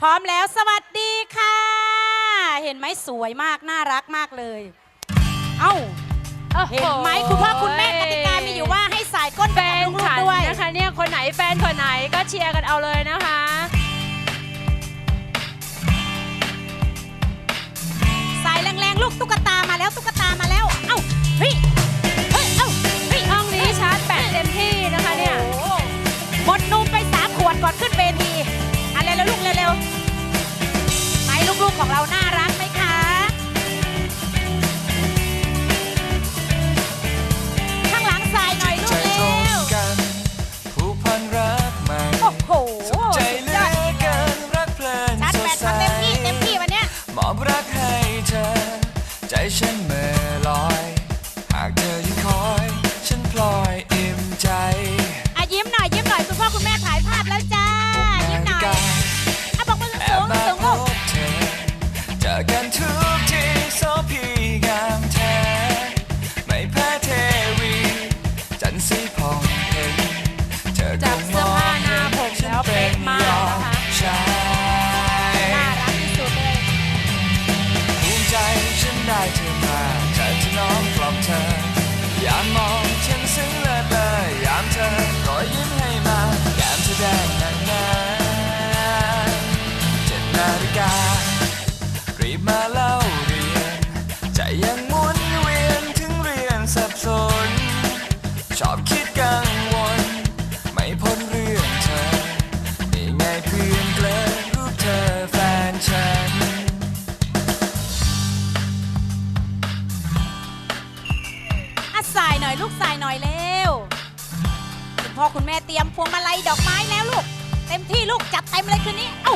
พร้อมแล้วสวัสดีค่ะ เห็นไหมสวยมากน่ารักมากเลย เอ้าเห็นไหมคุณพ่อคุณแม่กติกามีอยู่ว่าให้สายก้นแฟไปนกับลูกฉันๆด้วยนะคะเนี่ยคนไหนแฟนคนไหนก็เชียร์กันเอาเลยนะคะสายแรงๆลูกตุ๊กตามาแล้วตุ๊กตามาแล้ว เอ้าเฮ้ยเฮ้ยเอ้าเฮ้ยห้องนี้ชาร์จแบตเต็มที่นะคะเนี่ยโอ้โหหมดนมไปสามขวดก่อนขึ้นเวที อะเร็วๆลูกเร็วๆไหมลูกๆของเราน่ารักไหมคะ ข้างหลังสายหน่อยลูใจกตรเร็งวกันผู้พันรักใหม่โอ้โหสุขใจเหลืยออดเกินรักเพลินชาร์จสแบดตใสมาเต็มที่เต็มที่วันเนี้ยมอบรักให้เธอ ใจฉันเมื่อล กันทุกทีโซพีงามแท้ ไม่แพ้เทวี จันสีผ่องเพ็ญเธอคจับงเสื้อผ้าหน้าผมแล้วเป๊ะมากนะคะน่ารักที่สุดเลย ภูมิใจฉันได้เธอมาจะจะน้อมกล่อมเธอ อย่ามอง น่อยลูกสายหน่อยเร็วคุณพ่อคุณแม่เตรียมพวงมาลัยดอกไม้แล้วลูก เต็มที่ลูกจัดเต็มเลยคืนนี้ เอ้า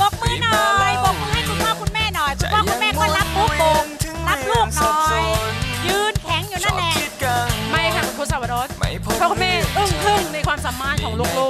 บอกมือหน่อยบอกมือให้คุณพ่อคุณแม่หน่อย คุณพ่อคุณแม่ก็รับปุ๊บโบกรับลูกหน่อย ยืนแข็งอยู่ชนั่อนบแหละคิดกังวลไม่ค่ะคุณครูสาวรสไม่พ้นเพราะคุณแม่อึ้งทึ่งในเรื่ความสามารถของลูก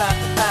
pop, pop.